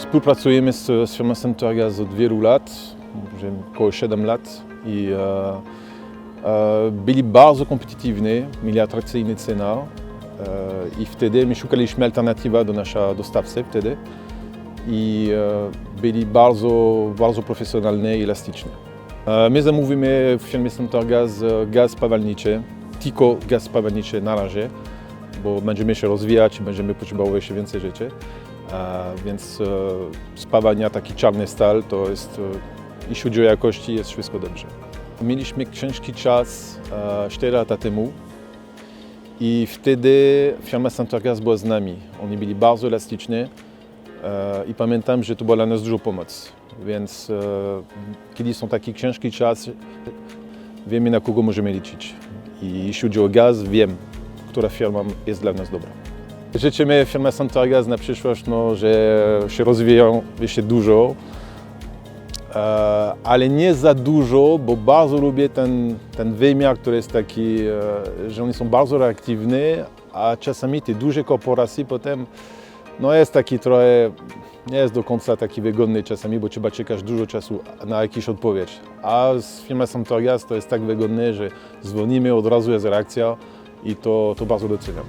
Współpracujemy z, z firmą Centergaz od wielu lat, około 7 lat i e, e, byli bardzo kompetitywni, mieli atrakcyjne ceny e, i wtedy my szukaliśmy alternatywy do naszego dostawcy wtedy i e, byli bardzo, bardzo profesjonalni i elastyczni. E, My zamówimy w firmie Centergaz e, gaz spawalniczy, tylko gaz spawalniczy na razie, bo będziemy się rozwijać będziemy potrzebować jeszcze więcej rzeczy. E, Więc e, spawalnia, taki czarny stal, to jest, e, jeśli chodzi o jakości, jest wszystko dobrze. Mieliśmy ciężki czas e, 4 lata temu i wtedy firma Centergaz była z nami. Oni byli bardzo elastyczni e, i pamiętam, że to była dla nas dużo pomoc. Więc e, kiedy są taki ciężki czas, wiemy na kogo możemy liczyć. I jeśli chodzi o gaz, wiem, która firma jest dla nas dobra. Życzymy firmie Centergaz na przyszłość, no, że się rozwijają jeszcze dużo, e, ale nie za dużo, bo bardzo lubię ten, ten wymiar, który jest taki, e, że oni są bardzo reaktywni, a czasami te duże korporacje potem, no jest taki trochę, nie jest do końca taki wygodny czasami, bo trzeba czekać dużo czasu na jakąś odpowiedź. A z firmy Centergaz to jest tak wygodne, że dzwonimy, od razu jest reakcja i to, to bardzo doceniam.